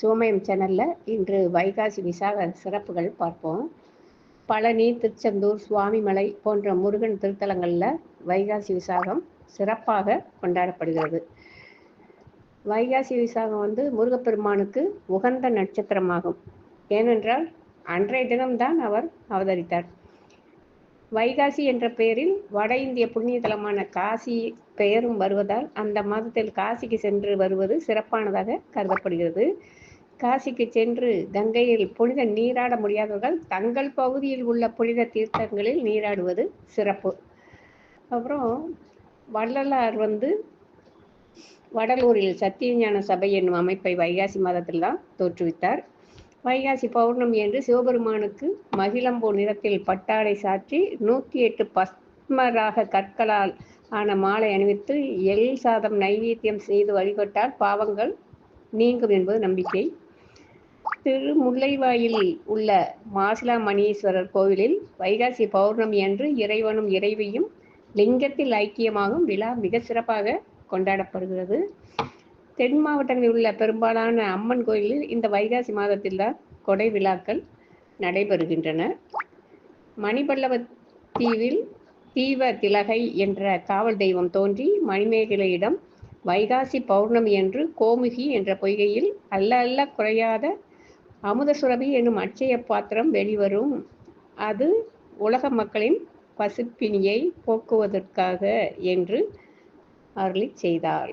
சோமயம் சேனலில் இன்று வைகாசி விசாக சிறப்புகள் பார்ப்போம். பழனி திருச்செந்தூர் சுவாமிமலை போன்ற முருகன் திருத்தலங்களில் வைகாசி விசாகம் சிறப்பாக கொண்டாடப்படுகிறது. வைகாசி விசாகம் வந்து முருகப்பெருமானுக்கு உகந்த நட்சத்திரமாகும். ஏனென்றால் அன்றைய தினம்தான் அவர் அவதரித்தார். வைகாசி என்ற பெயரில் வட இந்திய புண்ணிய தலமான காசி பெயரும் வருவதால் அந்த மாதத்தில் காசிக்கு சென்று வருவது சிறப்பானதாக கருதப்படுகிறது. காசிக்கு சென்று கங்கையில் புனித நீராட முடியாதவர்கள் தங்கள் பகுதியில் உள்ள புனித தீர்த்தங்களில் நீராடுவது சிறப்பு. அப்புறம் வள்ளலார் வந்து வடலூரில் சத்தியஞான சபை என்னும் அமைப்பை வைகாசி மாதத்தில் தான் தோற்றுவித்தார். வைகாசி பௌர்ணமி என்று சிவபெருமானுக்கு மகிழம்பூ நிறத்தில் பட்டாடை சாற்றி நூற்றி எட்டு பஸ்மராக கற்களால் ஆன மாலை அணிவித்து எல் சாதம் நைவேத்தியம் செய்து வழிபட்டால் பாவங்கள் நீங்கும் என்பது நம்பிக்கை. திரு முல்லைவாயில் உள்ள மாசிலாமணீஸ்வரர் கோவிலில் வைகாசி பௌர்ணமி அன்று இறைவனும் இறைவியும் லிங்கத்தில் ஐக்கியமாகும் விழா மிக சிறப்பாக கொண்டாடப்படுகிறது. தென் மாவட்டங்களில் உள்ள பெரும்பாலான அம்மன் கோயிலில் இந்த வைகாசி மாதத்தில் தான் கொடை விழாக்கள் நடைபெறுகின்றன. மணிபல்லவ தீவில் தீவ திலகை என்ற காவல் தெய்வம் தோன்றி மணிமேகலையிடம் வைகாசி பௌர்ணமி என்று கோமுகி என்ற பொய்கையில் அல்ல அல்ல குறையாத அமுத சுரபி என்னும் அட்சய பாத்திரம் வெளிவரும். அது உலக மக்களின் பசுப்பினியை போக்குவதற்காக என்று அருளி செய்தாள்.